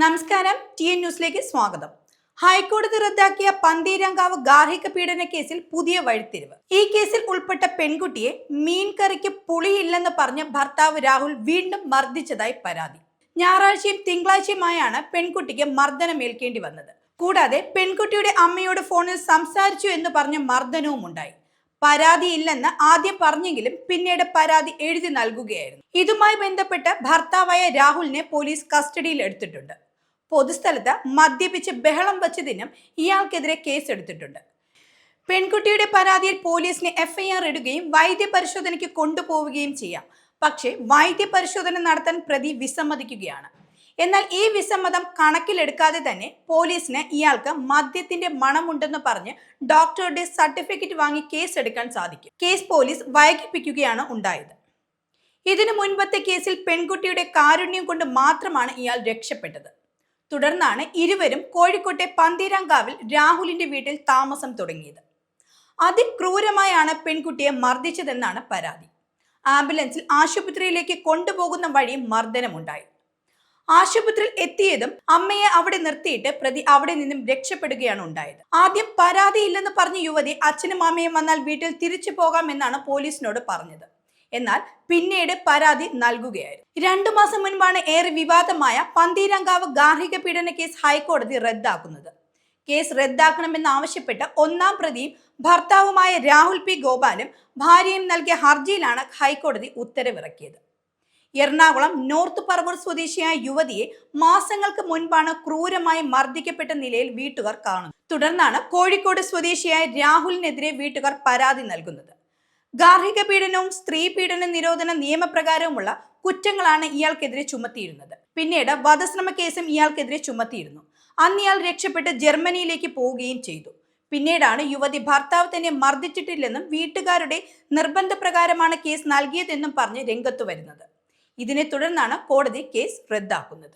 നമസ്കാരം T N ന്യൂസിലേക്ക് സ്വാഗതം. ഹൈക്കോടതി റദ്ദാക്കിയ പന്തീരങ്കാവ് ഗാർഹിക പീഡന കേസിൽ പുതിയ വഴിത്തിരിവ്. ഈ കേസിൽ ഉൾപ്പെട്ട പെൺകുട്ടിയെ മീൻ കറിക്ക് പുളിയില്ലെന്ന് പറഞ്ഞ് ഭർത്താവ് രാഹുൽ വീണ്ടും മർദ്ദിച്ചതായി പരാതി. ഞായറാഴ്ചയും തിങ്കളാഴ്ചയുമായാണ് പെൺകുട്ടിക്ക് മർദ്ദനമേൽക്കേണ്ടി വന്നത്. കൂടാതെ പെൺകുട്ടിയുടെ അമ്മയോട് ഫോണിൽ സംസാരിച്ചു എന്ന് പറഞ്ഞ മർദ്ദനവും ഉണ്ടായി. പരാതിയില്ലെന്ന് ആദ്യം പറഞ്ഞെങ്കിലും പിന്നീട് പരാതി എഴുതി നൽകുകയായിരുന്നു. ഇതുമായി ബന്ധപ്പെട്ട് ഭർത്താവായ രാഹുലിനെ പോലീസ് കസ്റ്റഡിയിൽ എടുത്തിട്ടുണ്ട്. പൊതുസ്ഥലത്ത് മദ്യപിച്ച് ബഹളം വച്ചതിനും ഇയാൾക്കെതിരെ കേസെടുത്തിട്ടുണ്ട്. പെൺകുട്ടിയുടെ പരാതിയിൽ പോലീസിന് എഫ്ഐആർ ഇടുകയും വൈദ്യപരിശോധനയ്ക്ക് കൊണ്ടുപോവുകയും ചെയ്യാം. പക്ഷേ വൈദ്യപരിശോധന നടത്താൻ പ്രതി വിസമ്മതിക്കുകയാണ്. എന്നാൽ ഈ വിസമ്മതം കണക്കിലെടുക്കാതെ തന്നെ പോലീസിന് ഇയാൾക്ക് മദ്യത്തിന്റെ മണമുണ്ടെന്ന് പറഞ്ഞ് ഡോക്ടറുടെ സർട്ടിഫിക്കറ്റ് വാങ്ങി കേസ് എടുക്കാൻ സാധിക്കും. കേസ് പോലീസ് വൈകിപ്പിക്കുകയാണ് ഉണ്ടായത്. ഇതിനു മുൻപത്തെ കേസിൽ പെൺകുട്ടിയുടെ കാരുണ്യം കൊണ്ട് മാത്രമാണ് ഇയാൾ രക്ഷപ്പെട്ടത്. തുടർന്നാണ് ഇരുവരും കോഴിക്കോട്ടെ പന്തീരാങ്കാവിൽ രാഹുലിന്റെ വീട്ടിൽ താമസം തുടങ്ങിയത്. അതിക്രൂരമായാണ് പെൺകുട്ടിയെ മർദ്ദിച്ചതെന്നാണ് പരാതി. ആംബുലൻസിൽ ആശുപത്രിയിലേക്ക് കൊണ്ടുപോകുന്ന വഴി മർദ്ദനമുണ്ടായി. ആശുപത്രിയിൽ എത്തിയതും അമ്മയെ അവിടെ നിർത്തിയിട്ട് പ്രതി അവിടെ നിന്നും രക്ഷപ്പെടുകയാണ് ഉണ്ടായത്. ആദ്യം പരാതിയില്ലെന്ന് പറഞ്ഞ യുവതി അച്ഛനും അമ്മയും വന്നാൽ വീട്ടിൽ തിരിച്ചു പോകാമെന്നാണ് പോലീസിനോട് പറഞ്ഞത്. എന്നാൽ പിന്നീട് പരാതി നൽകുകയായിരുന്നു. രണ്ടു മാസം മുൻപാണ് ഏറെ വിവാദമായ പന്തീരങ്കാവ് ഗാർഹിക പീഡന കേസ് ഹൈക്കോടതി റദ്ദാക്കുന്നത്. കേസ് റദ്ദാക്കണമെന്നാവശ്യപ്പെട്ട് ഒന്നാം പ്രതിയും ഭർത്താവുമായ രാഹുൽ പി ഗോപാലും ഭാര്യയും നൽകിയ ഹർജിയിലാണ് ഹൈക്കോടതി ഉത്തരവിറക്കിയത്. എറണാകുളം നോർത്ത് പറവൂർ സ്വദേശിയായ യുവതിയെ മാസങ്ങൾക്ക് മുൻപാണ് ക്രൂരമായി മർദ്ദിക്കപ്പെട്ട നിലയിൽ വീട്ടുകാർ കാണുന്നത് തുടർന്നാണ് കോഴിക്കോട് സ്വദേശിയായ രാഹുലിനെതിരെ വീട്ടുകാർ പരാതി നൽകുന്നത്. ഗാർഹിക പീഡനവും സ്ത്രീ പീഡന നിരോധന നിയമപ്രകാരവുമുള്ള കുറ്റങ്ങളാണ് ഇയാൾക്കെതിരെ ചുമത്തിയിരുന്നത്. പിന്നീട് വധശ്രമ കേസും ഇയാൾക്കെതിരെ ചുമത്തിയിരുന്നു. അന്ന് ഇയാൾ രക്ഷപ്പെട്ട് ജർമ്മനിയിലേക്ക് പോവുകയും ചെയ്തു. പിന്നീടാണ് യുവതി ഭർത്താവ് തന്നെ മർദ്ദിച്ചിട്ടില്ലെന്നും വീട്ടുകാരുടെ നിർബന്ധപ്രകാരമാണ് കേസ് നൽകിയതെന്നും പറഞ്ഞ് രംഗത്തു വരുന്നത്. ഇതിനെ തുടർന്നാണ് കോടതി കേസ് റദ്ദാക്കുന്നത്.